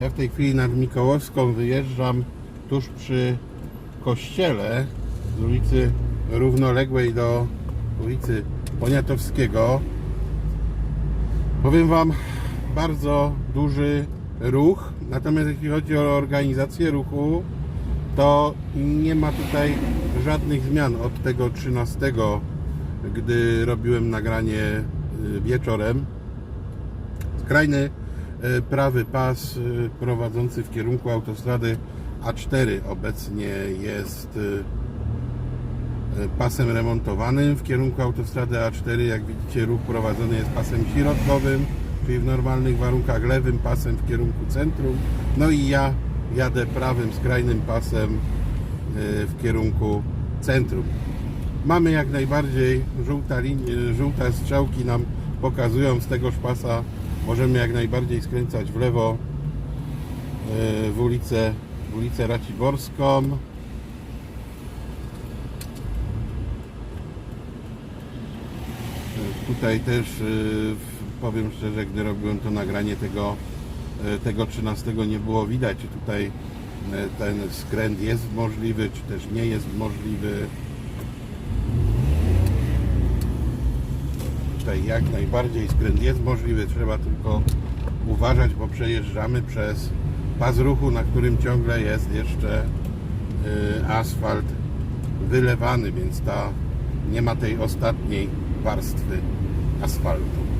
Ja w tej chwili nad Mikołowską wyjeżdżam tuż przy kościele z ulicy równoległej do ulicy Poniatowskiego. Powiem Wam, bardzo duży ruch, natomiast jeśli chodzi o organizację ruchu, to nie ma tutaj żadnych zmian od tego 13, gdy robiłem nagranie y, wieczorem. Skrajny prawy pas e, prowadzący w kierunku autostrady A4 obecnie jest e, e, pasem remontowanym. W kierunku autostrady A4, jak widzicie, ruch prowadzony jest pasem środkowym, czyli w normalnych warunkach lewym pasem w kierunku centrum. No i ja jadę prawym, skrajnym pasem e, w kierunku centrum. Mamy jak najbardziej żółta linia, żółte strzałki nam pokazują z tegoż pasa możemy jak najbardziej skręcać w lewo e, w ulicę, w ulicę Raciborską. E, Tutaj też e, powiem szczerze, gdy robiłem to nagranie tego, tego 13 nie było widać, czy tutaj ten skręt jest możliwy, czy też nie jest możliwy. Tutaj jak najbardziej skręt jest możliwy, trzeba tylko uważać, bo przejeżdżamy przez pas ruchu, na którym ciągle jest jeszcze y, asfalt wylewany, więc ta nie ma tej ostatniej warstwy asfaltu.